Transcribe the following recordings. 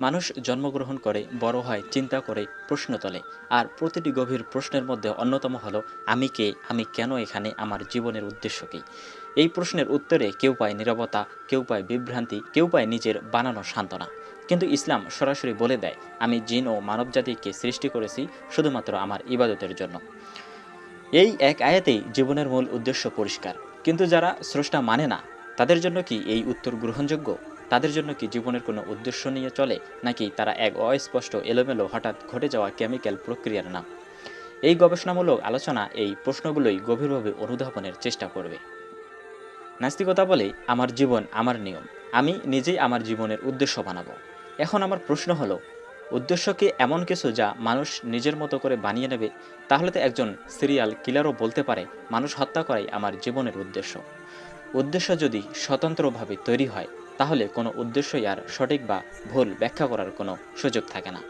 মানুষ জন্মগ্রহণ করে, বড় হয়, চিন্তা করে, প্রশ্ন তোলে। আর প্রতিটি গভীর প্রশ্নের মধ্যে অন্যতম হলো, আমি কে? আমি কেন এখানে? আমার জীবনের উদ্দেশ্য কী? এই প্রশ্নের উত্তরে কেউ পায় নিরবতা, কেউ পায় বিভ্রান্তি, কেউ পায় নিজের বানানো সান্ত্বনা। কিন্তু ইসলাম সরাসরি বলে দেয়, আমি জিন ও মানবজাতিকে সৃষ্টি করেছি শুধুমাত্র আমার ইবাদতের জন্য। এই এক আয়াতেই জীবনের মূল উদ্দেশ্য পরিষ্কার। কিন্তু যারা স্রষ্টা মানে না, তাদের জন্য কি এই উত্তর গ্রহণযোগ্য? তাদের জন্য কি জীবনের কোনো উদ্দেশ্য নিয়ে চলে, নাকি তারা এক অস্পষ্ট এলোমেলো হঠাৎ ঘটে যাওয়া কেমিক্যাল প্রক্রিয়ার নাম? এই গবেষণামূলক আলোচনা এই প্রশ্নগুলোই গভীরভাবে অনুধাবনের চেষ্টা করবে। নাস্তিকতা বলে, আমার জীবন আমার নিয়ম। আমি নিজেই আমার জীবনের উদ্দেশ্য বানাবো। এখন আমার প্রশ্ন হলো, উদ্দেশ্য কি এমন কিছু যা মানুষ নিজের মতো করে বানিয়ে নেবে? তাহলে তো একজন সিরিয়াল কিলারও বলতে পারে, মানুষ হত্যা করাই আমার জীবনের উদ্দেশ্য। উদ্দেশ্য যদি স্বতন্ত্রভাবে তৈরি হয় তাহলে কোনো উদ্দেশ্যই আর সঠিক বা ভুল ব্যাখ্যা করার কোনো সুযোগ থাকে না।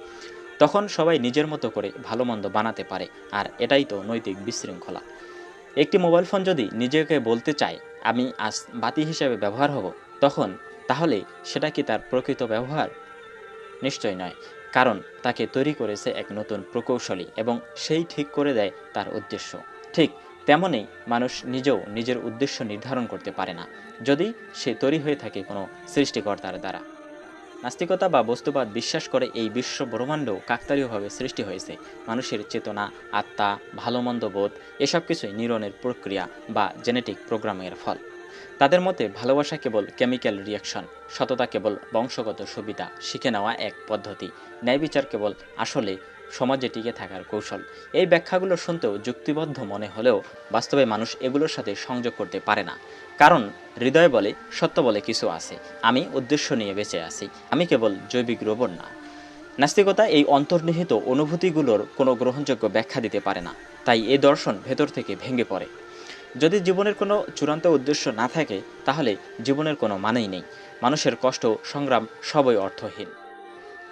তখন সবাই নিজের মতো করে ভালো মন্দ বানাতে পারে, আর এটাই তো নৈতিক বিশৃঙ্খলা। একটি মোবাইল ফোন যদি নিজেকে বলতে চায়, আমি আজ বাতি হিসেবে ব্যবহার হব তখন তাহলে সেটা কি তার প্রকৃত ব্যবহার? নিশ্চয় নয়, কারণ তাকে তৈরি করেছে এক নতুন প্রকৌশলী এবং সেই ঠিক করে দেয় তার উদ্দেশ্য। ঠিক তেমনই মানুষ নিজেও নিজের উদ্দেশ্য নির্ধারণ করতে পারে না, যদি সে তৈরি হয়ে থাকে কোনো সৃষ্টিকর্তার দ্বারা। নাস্তিকতা বা বস্তুবাদ বিশ্বাস করে এই বিশ্ব ব্রহ্মাণ্ড কাকতারীয়ভাবে সৃষ্টি হয়েছে। মানুষের চেতনা, আত্মা ভালো মন্দ বোধ, এসব কিছুই নিউরনের প্রক্রিয়া বা জেনেটিক প্রোগ্রামের ফল। তাদের মতে ভালোবাসা কেবল কেমিক্যাল রিয়াকশন সততা কেবল বংশগত সুবিধা, শিখে নেওয়া এক পদ্ধতি ন্যায় বিচার কেবল আসলে সমাজে টিকে থাকার কৌশল। এই ব্যাখ্যাগুলো শুনতেও যুক্তিবদ্ধ মনে হলেও বাস্তবে মানুষ এগুলোর সাথে সংযোগ করতে পারে না। কারণ, হৃদয় বলে, সত্য বলে কিছু আছে। আমি উদ্দেশ্য নিয়ে বেঁচে আছি। আমি কেবল জৈবিক রোবট না। নাস্তিকতা এই অন্তর্নিহিত অনুভূতিগুলোর কোনো গ্রহণযোগ্য ব্যাখ্যা দিতে পারে না। তাই এই দর্শন ভেতর থেকে ভেঙে পড়ে। যদি জীবনের কোনো চূড়ান্ত উদ্দেশ্য না থাকে, তাহলে জীবনের কোনো মানেই নেই। মানুষের কষ্ট, সংগ্রাম সবই অর্থহীন।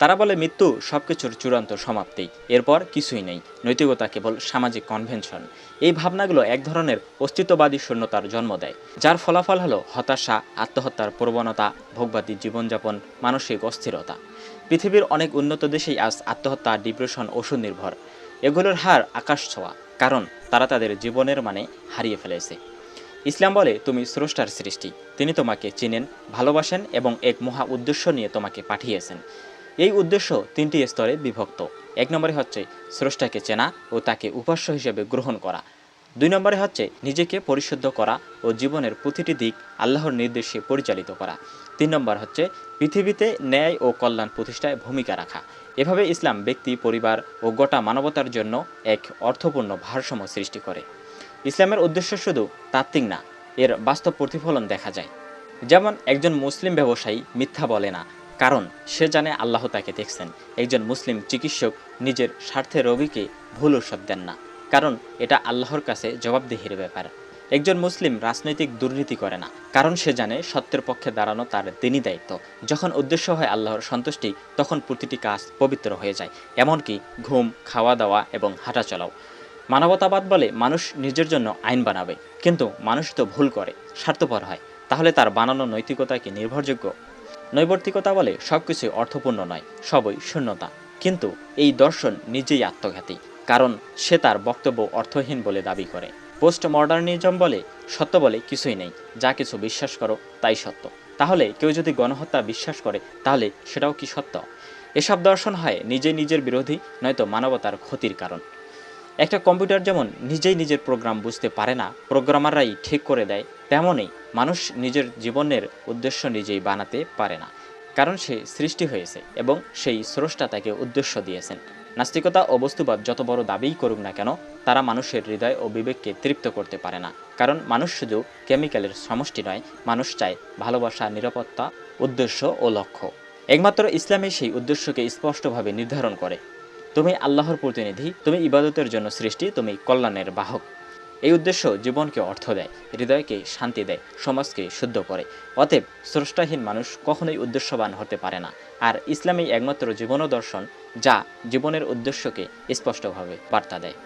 তারা বলে, মৃত্যু সবকিছুর চূড়ান্ত সমাপ্তি। এরপর কিছুই নেই। নৈতিকতা কেবল সামাজিক কনভেনশন এই ভাবনাগুলো এক ধরনের অস্তিত্ববাদী শূন্যতার জন্ম দেয়, যার ফলাফল হলো হতাশা, আত্মহত্যার প্রবণতা, ভোগবাদী জীবনযাপন, মানসিক অস্থিরতা। পৃথিবীর অনেক উন্নত দেশেই আজ আত্মহত্যা ডিপ্রেশন ওষুধ নির্ভর। এগুলোর হার আকাশ ছোঁয়া, কারণ তারা তাদের জীবনের মানে হারিয়ে ফেলেছে। ইসলাম বলে, তুমি স্রষ্টার সৃষ্টি। তিনি তোমাকে চিনেন, ভালোবাসেন এবং এক মহা উদ্দেশ্য নিয়ে তোমাকে পাঠিয়েছেন। এই উদ্দেশ্য তিনটি স্তরে বিভক্ত। এক নম্বরে হচ্ছে স্রষ্টাকে চেনা ও তাকে উপাস্য হিসেবে গ্রহণ করা। দুই নম্বরে হচ্ছে নিজেকে পরিশুদ্ধ করা ও জীবনের প্রতিটি দিক আল্লাহর নির্দেশে পরিচালিত করা। তিন নম্বর হচ্ছে পৃথিবীতে ন্যায় ও কল্যাণ প্রতিষ্ঠায় ভূমিকা রাখা। এভাবে ইসলাম ব্যক্তি, পরিবার ও গোটা মানবতার জন্য এক অর্থপূর্ণ ভারসাম্য সৃষ্টি করে। ইসলামের উদ্দেশ্য শুধু তাত্ত্বিক না, এর বাস্তব প্রতিফলন দেখা যায়। যেমন একজন মুসলিম ব্যবসায়ী মিথ্যা বলে না কারণ সে জানে আল্লাহ তাকে দেখছেন। একজন মুসলিম চিকিৎসক নিজের স্বার্থে রোগীকে ভুল ওষুধ দেন না, কারণ এটা আল্লাহর কাছে জবাবদিহির ব্যাপার। একজন মুসলিম রাজনৈতিক দুর্নীতি করে না, কারণ সে জানে সত্যের পক্ষে দাঁড়ানো তার দিনই দায়িত্ব। যখন উদ্দেশ্য হয় আল্লাহর সন্তুষ্টি, তখন প্রতিটি কাজ পবিত্র হয়ে যায়, এমনকি ঘুম খাওয়া দাওয়া এবং হাঁটা চলাও মানবতাবাদ বলে মানুষ নিজের জন্য আইন বানাবে, কিন্তু মানুষ তো ভুল করে, স্বার্থপর হয়। তাহলে তার বানানো নৈতিকতা কি নির্ভরযোগ্য? নৈবর্তিকতা বলে সব কিছুই অর্থপূর্ণ নয়, সবই শূন্যতা। কিন্তু এই দর্শন নিজেই আত্মঘাতী, কারণ সে তার বক্তব্য অর্থহীন বলে দাবি করে। পোস্ট মডার্নিজম বলে সত্য বলে কিছুই নেই, যা কিছু বিশ্বাস করো তাই সত্য। তাহলে কেউ যদি গণহত্যা বিশ্বাস করে, তাহলে সেটাও কি সত্য? এসব দর্শন হয় নিজে নিজের বিরোধী, নয়তো মানবতার ক্ষতির কারণ। একটা কম্পিউটার যেমন নিজেই নিজের প্রোগ্রাম বুঝতে পারে না, প্রোগ্রামাররাই ঠিক করে দেয় তেমনই মানুষ নিজের জীবনের উদ্দেশ্য নিজেই বানাতে পারে না, কারণ সে সৃষ্টি হয়েছে এবং সেই স্রষ্টা তাকে উদ্দেশ্য দিয়েছেন। নাস্তিকতা ও বস্তুবাদ যত বড় দাবিই করুক না কেন, তারা মানুষের হৃদয় ও বিবেককে তৃপ্ত করতে পারে না, কারণ মানুষ শুধু কেমিক্যালের সমষ্টি নয়, মানুষ চায় ভালোবাসা, নিরাপত্তা, উদ্দেশ্য ও লক্ষ্য। একমাত্র ইসলামে সেই উদ্দেশ্যকে স্পষ্টভাবে নির্ধারণ করে। তুমি আল্লাহর প্রতিনিধি, তুমি ইবাদতের জন্য সৃষ্টি, তুমি কল্যাণের বাহক। এই উদ্দেশ্য জীবনকে অর্থ দেয়, হৃদয়কে শান্তি দেয়, সমাজকে শুদ্ধ করে। অতএব স্রষ্টাহীন মানুষ কখনোই উদ্দেশ্যবান হতে পারে না। আর ইসলামী একমাত্র জীবন দর্শন যা জীবনের উদ্দেশ্যকে স্পষ্টভাবে বার্তা দেয়।